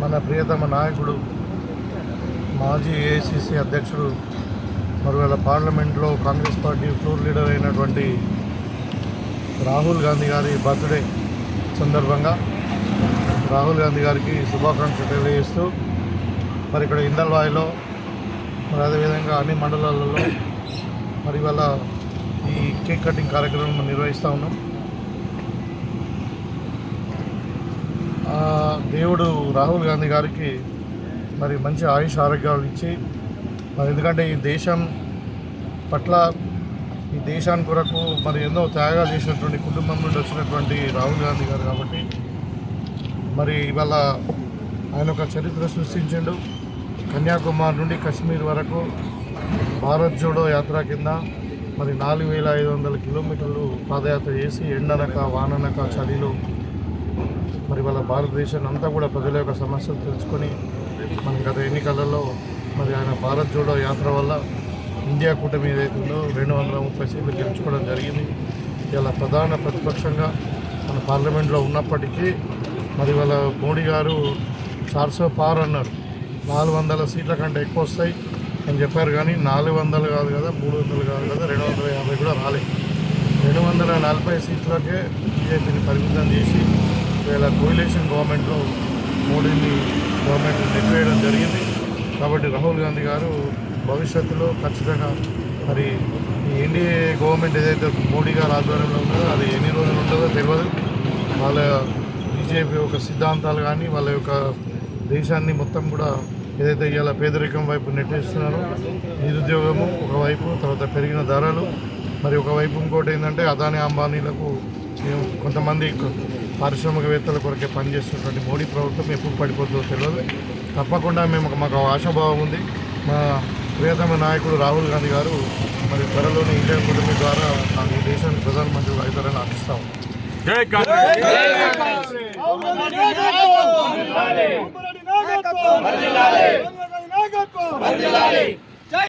మన ప్రియతమ నాయకుడు మాజీ ఏఐసిసి అధ్యక్షుడు మరువేళ పార్లమెంట్లో కాంగ్రెస్ పార్టీ ఫ్లోర్ లీడర్ అయినటువంటి రాహుల్ గాంధీ గారి బర్త్డే సందర్భంగా రాహుల్ గాంధీ గారికి శుభాకాంక్షలు తెలియజేస్తూ మరి ఇక్కడ ఇందల్వాయిలో మరి అదేవిధంగా అన్ని మండలాలలో మరి ఇవాళ ఈ కేక్ కటింగ్ కార్యక్రమం మనం నిర్వహిస్తూ ఉన్నాం. దేవుడు రాహుల్ గాంధీ గారికి మరి మంచి ఆయుష్ ఆరోగ్యాలు ఇచ్చి మరి ఎందుకంటే ఈ దేశం పట్ల ఈ దేశాని కొరకు మరి ఎన్నో త్యాగాలు చేసినటువంటి కుటుంబం నుండి వచ్చినటువంటి రాహుల్ గాంధీ గారు కాబట్టి మరి ఇవాళ ఆయన ఒక చరిత్ర సృష్టించిండు. కన్యాకుమారి నుండి కశ్మీర్ వరకు భారత్ జోడో యాత్ర కింద మరి నాలుగు వేల ఐదు వందల కిలోమీటర్లు పాదయాత్ర చేసి ఎండనక వాననక చలిలో మరి వాళ్ళ భారతదేశాన్ని అంతా కూడా ప్రజల యొక్క సమస్యలు తెలుసుకొని మన గత ఎన్నికలలో మరి ఆయన భారత్ జోడో యాత్ర వల్ల ఇండియా కూటమి ఏదైతే ఉందో రెండు వందల ముప్పై సీట్లు గెలుచుకోవడం జరిగింది. ఇలా ప్రధాన ప్రతిపక్షంగా మన పార్లమెంట్లో ఉన్నప్పటికీ మరి వాళ్ళ మోడీ గారు చార్సో పార్ అన్నారు. నాలుగు వందల సీట్ల కంటే ఎక్కువ వస్తాయి అని చెప్పారు కానీ నాలుగు వందలు కాదు కదా మూడు వందలు కాదు కదా రెండు వందల యాభై కూడా రాలేదు. రెండు వందల నలభై సీట్లకే బీజేపీని పరిమితం చేసి వీళ్ళ కోయిలేషన్ గవర్నమెంట్లో మోడీని గవర్నమెంట్ నెట్టివేయడం జరిగింది. కాబట్టి రాహుల్ గాంధీ గారు భవిష్యత్తులో ఖచ్చితంగా మరి ఈ ఎన్డీఏ గవర్నమెంట్ ఏదైతే మోడీ గారు ఆధ్వర్యంలో ఉందో అది ఎన్ని రోజులు ఉంటుందో తెలియదు. వాళ్ళ బీజేపీ యొక్క సిద్ధాంతాలు కానీ వాళ్ళ యొక్క దేశాన్ని మొత్తం కూడా ఏదైతే ఇవాళ పేదరికం వైపు నెట్టేస్తున్నారో నిరుద్యోగము ఒకవైపు తర్వాత పెరిగిన ధరలు మరి ఒకవైపు ఇంకోటి ఏంటంటే అదాని అంబానీలకు మేము కొంతమంది పారిశ్రామికవేత్తల కొరకే పనిచేస్తున్నటువంటి మోడీ ప్రభుత్వం ఎప్పుడు పడిపోతుందో తెలియదు. తప్పకుండా మేము మాకు ఆశాభావం ఉంది. మా ప్రియతమ నాయకుడు రాహుల్ గాంధీ గారు మరి త్వరలోనే ఇండియన్ కుటుంబం ద్వారా నాకు ఈ దేశానికి ప్రధానమంత్రి అవుతారని ఆశిస్తాము జై కాంగ్రెస్!